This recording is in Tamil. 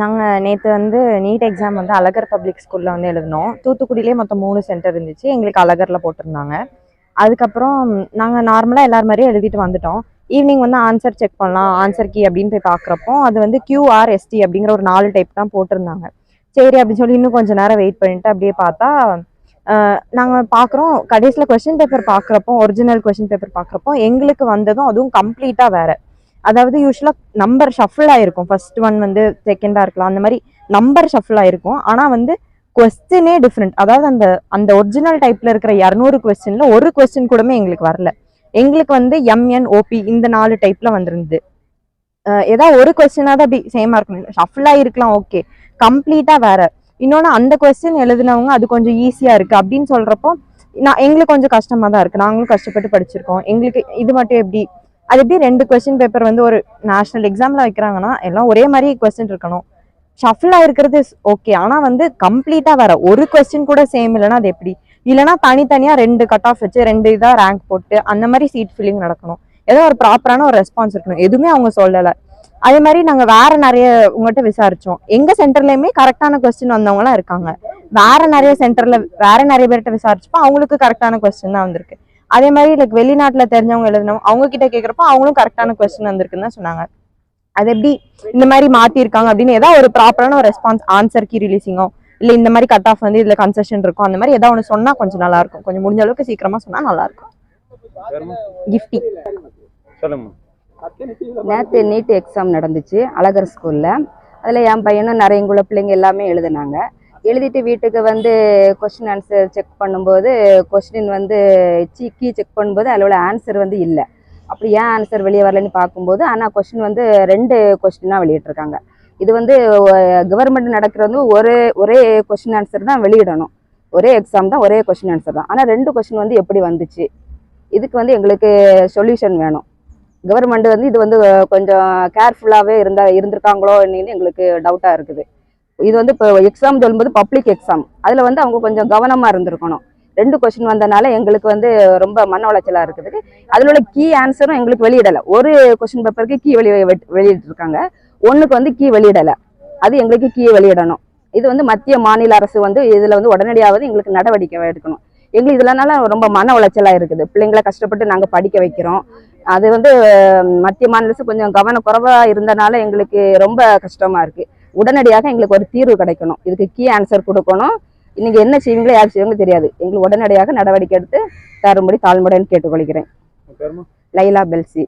நாங்கள் நேற்று வந்து நீட் எக்ஸாம் வந்து அழகர் பப்ளிக் ஸ்கூலில் வந்து எழுதினோம். தூத்துக்குடியிலே மொத்தம் மூணு சென்டர் இருந்துச்சு. எங்களுக்கு அழகரில் போட்டிருந்தாங்க. அதுக்கப்புறம் நாங்கள் நார்மலாக எல்லார் மாதிரியும் எழுதிட்டு வந்துட்டோம். ஈவினிங் வந்து ஆன்சர் செக் பண்ணலாம் ஆன்சர் கீ அப்படின்னு போய் பார்க்குறப்போ அது வந்து கியூஆர்எஸ்டி அப்படிங்கிற ஒரு நாலு டைப் தான் போட்டிருந்தாங்க. சரி அப்படின்னு சொல்லி இன்னும் கொஞ்சம் நேரம் வெயிட் பண்ணிட்டு அப்படியே பார்த்தா நாங்கள் பார்க்குறோம் கடைசியில் கொஷின் பேப்பர் பார்க்குறப்போ ஒரிஜினல் கொஷின் பேப்பர் பார்க்குறப்போ எங்களுக்கு வந்ததும் அதுவும் கம்ப்ளீட்டாக வேறு. அதாவது யூஸ்வலாக நம்பர் ஷஃபிள் ஆகிருக்கும் ஃபர்ஸ்ட் ஒன் வந்து செகண்டாக இருக்கலாம். அந்த மாதிரி நம்பர் ஷஃபிள் ஆகிருக்கும் ஆனால் வந்து கொஸ்டினே டிஃப்ரெண்ட் அதாவது அந்த அந்த ஒரிஜினல் டைப்பில் இருக்கிற இரநூறு கொஸ்டினில் ஒரு கொஸ்டின் கூடமே எங்களுக்கு வரல. எங்களுக்கு வந்து எம்என் ஓபி இந்த நாலு டைப்பில் வந்திருந்தது. ஏதாவது ஒரு கொஸ்டினாவது அப்படி சேமாக இருக்கணும். ஷஃபிளாக இருக்கலாம் ஓகே கம்ப்ளீட்டாக வேற. இன்னொன்று அந்த கொஸ்டின் எழுதினவங்க அது கொஞ்சம் ஈஸியாக இருக்குது அப்படின்னு சொல்கிறப்போ நான் எங்களுக்கு கொஞ்சம் கஷ்டமாக தான் இருக்குது நாங்களும் கஷ்டப்பட்டு படிச்சிருக்கோம். எங்களுக்கு இது மட்டும் எப்படி அது எப்படி ரெண்டு கொஸ்டின் பேப்பர் வந்து ஒரு நேஷனல் எக்ஸாமில் வைக்கிறாங்கன்னா எல்லாம் ஒரே மாதிரி கொஸ்டின் இருக்கணும். ஷஃபிளாக இருக்கிறது ஓகே ஆனால் வந்து கம்ப்ளீட்டாக வேற ஒரு கொஸ்டின் கூட சேம் இல்லைன்னா அது எப்படி? இல்லைன்னா தனித்தனியாக ரெண்டு கட் ஆஃப் வச்சு ரெண்டு இதாக ரேங்க் போட்டு அந்த மாதிரி சீட் ஃபில்லிங் நடக்கணும். ஏதோ ஒரு ப்ராப்பரான ஒரு ரெஸ்பான்ஸ் இருக்கணும். எதுவுமே அவங்க சொல்லலை. அதே மாதிரி நாங்கள் வேற நிறைய உங்கள்கிட்ட விசாரிச்சோம். எங்கள் சென்டர்லேயுமே கரெக்டான கொஸ்டின் வந்தவங்களாம் இருக்காங்க. வேற நிறைய சென்டரில் வேற நிறைய பேர்கிட்ட விசாரிச்சப்போ அவங்களுக்கு கரெக்டான கொஸ்டின் தான் வந்திருக்கு. அதே மாதிரி லைக் வெளிநாட்டுல தெரிஞ்சவங்க எழுதினவங்க அவங்க கிட்ட கேக்குறப்போ அவங்களும் கரெக்டான கொஸ்டின் வந்திருக்குன்னு தான் சொன்னாங்க. அது எப்படி இந்த மாதிரி மாத்திருக்காங்க அப்படின்னு ஏதாவது ஒரு ப்ராப்பரான ஒரு ரெஸ்பான்ஸ் ஆன்சர் கீ ரிலீசிங்கோ இல்ல இந்த மாதிரி கட் ஆஃப் வந்து இதுல கன்செஷன் இருக்கும் அந்த மாதிரி ஏதாவது ஒன்று சொன்னா கொஞ்சம் நல்லா இருக்கும். கொஞ்சம் முடிஞ்ச அளவுக்கு சீக்கிரமா சொன்னா நல்லா இருக்கும்? கிஃப்டி நேற்று நீட் எக்ஸாம் நடந்துச்சு அழகர் ஸ்கூலில் அதில் என் பையனும் நிறைய எங்குள்ள பிள்ளைங்க எல்லாமே எழுதுனாங்க. எழுதிட்டு வீட்டுக்கு வந்து கொஸ்டின் ஆன்சர் செக் பண்ணும்போது கொஸ்டின் வந்து கீ செக் பண்ணும்போது அதில் உள்ள ஆன்சர் வந்து இல்லை. அப்படி ஏன் ஆன்சர் வெளியே வரலன்னு பார்க்கும்போது ஆனால் கொஸ்டின் வந்து ரெண்டு கொஸ்டினாக வெளியிட்டிருக்காங்க. இது வந்து கவர்மெண்ட் நடக்கிறது வந்து ஒரே ஒரே கொஸ்டின் ஆன்சர் தான் வெளியிடணும். ஒரே எக்ஸாம் தான் ஒரே கொஸ்டின் ஆன்சர் தான். ஆனால் ரெண்டு கொஸ்டின் வந்து எப்படி வந்துச்சு? இதுக்கு வந்து எங்களுக்கு சொல்யூஷன் வேணும். கவர்மெண்ட் வந்து இது வந்து கொஞ்சம் கேர்ஃபுல்லாகவே இருந்தா இருந்திருக்காங்களோ என்னன்னு எங்களுக்கு டவுட்டாக இருக்குது. இது வந்து இப்போ எக்ஸாம் சொல்லும்போது பப்ளிக் எக்ஸாம் அதில் வந்து அவங்க கொஞ்சம் கவனமாக இருந்திருக்கணும். ரெண்டு கொஸ்டின் வந்தனால எங்களுக்கு வந்து ரொம்ப மன உளைச்சலாக இருக்குது அதில் உள்ள கீ ஆன்சரும் எங்களுக்கு வெளியிடலை. ஒரு கொஸ்டின் பேப்பருக்கு கீ வெளி வெளியிட்டிருக்காங்க. ஒன்றுக்கு வந்து கீ வெளியிடலை. அது எங்களுக்கு கீ வெளியிடணும். இது வந்து மத்திய மாநில அரசு வந்து இதில் வந்து உடனடியாவது எங்களுக்கு நடவடிக்கை எடுக்கணும். எங்களுக்கு இதனால ரொம்ப மன உளைச்சலாக இருக்குது. பிள்ளைங்களை கஷ்டப்பட்டு நாங்கள் படிக்க வைக்கிறோம். அது வந்து மத்திய மாநில அரசு கொஞ்சம் கவனக்குறைவாக இருந்தனால எங்களுக்கு ரொம்ப கஷ்டமாக இருக்குது உடனடியாக எங்களுக்கு ஒரு தீர்வு கிடைக்கணும். இதுக்கு கீ ஆன்சர் கொடுக்கணும். நீங்கள் என்ன செய்வீங்களோ யார் செய்வீங்களோ தெரியாது. எங்களுக்கு உடனடியாக நடவடிக்கை எடுத்து தரும்படி தாழ்முடன் கேட்டுக்கொள்கிறேன். லைலா பெல்சி.